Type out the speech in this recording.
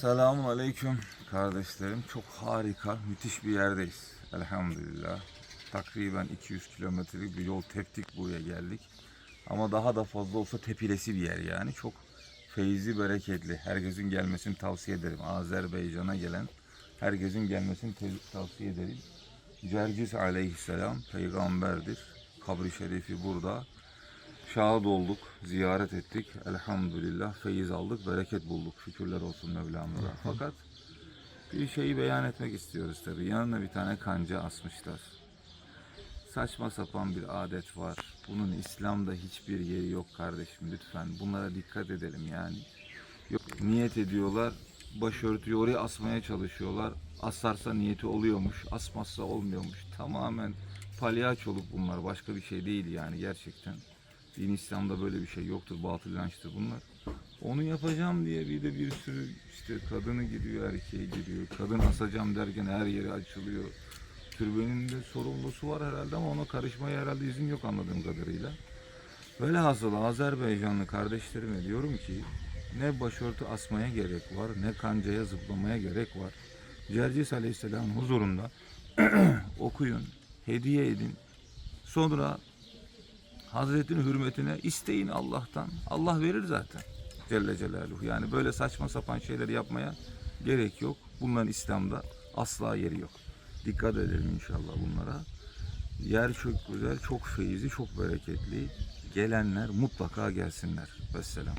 Selamun Aleyküm kardeşlerim. Çok harika, müthiş bir yerdeyiz. Elhamdülillah. Takriben 200 kilometrelik bir yol teptik buraya geldik. Ama daha da fazla olsa tepilesi bir yer yani. Çok feyzi, bereketli. Herkesin gelmesini tavsiye ederim. Azerbaycan'a gelen herkesin gelmesini tavsiye ederim. Cercis aleyhisselam peygamberdir. Kabri şerifi burada. Şahit olduk, ziyaret ettik. Elhamdülillah feyiz aldık, bereket bulduk. Şükürler olsun Mevlamıza. Fakat bir şeyi beyan etmek istiyoruz tabii. Yanına bir tane kanca asmışlar. Saçma sapan bir adet var. Bunun İslam'da hiçbir yeri yok kardeşim lütfen. Bunlara dikkat edelim yani. Yok, niyet ediyorlar, başörtüyü oraya asmaya çalışıyorlar. Asarsa niyeti oluyormuş, asmazsa olmuyormuş. Tamamen palyaçoluk bunlar, başka bir şey değil yani gerçekten. Din İslam'da böyle bir şey yoktur, batıl inançtır bunlar. Onu yapacağım diye bir de bir sürü işte kadını giriyor, erkeği giriyor. Kadın asacağım derken her yeri açılıyor. Türbenin de sorumlusu var herhalde ama ona karışmaya herhalde izin yok anladığım kadarıyla. Velhasıl Azerbaycanlı kardeşlerime diyorum ki ne başörtü asmaya gerek var ne kancaya zıplamaya gerek var. Cercis Aleyhisselam huzurunda okuyun, hediye edin. Sonra Hazretin hürmetine isteyin Allah'tan. Allah verir zaten. Celle Celaluhu. Yani böyle saçma sapan şeyleri yapmaya gerek yok. Bunların İslam'da asla yeri yok. Dikkat edelim inşallah bunlara. Yer çok güzel, çok feyizli, çok bereketli. Gelenler mutlaka gelsinler. Vesselam.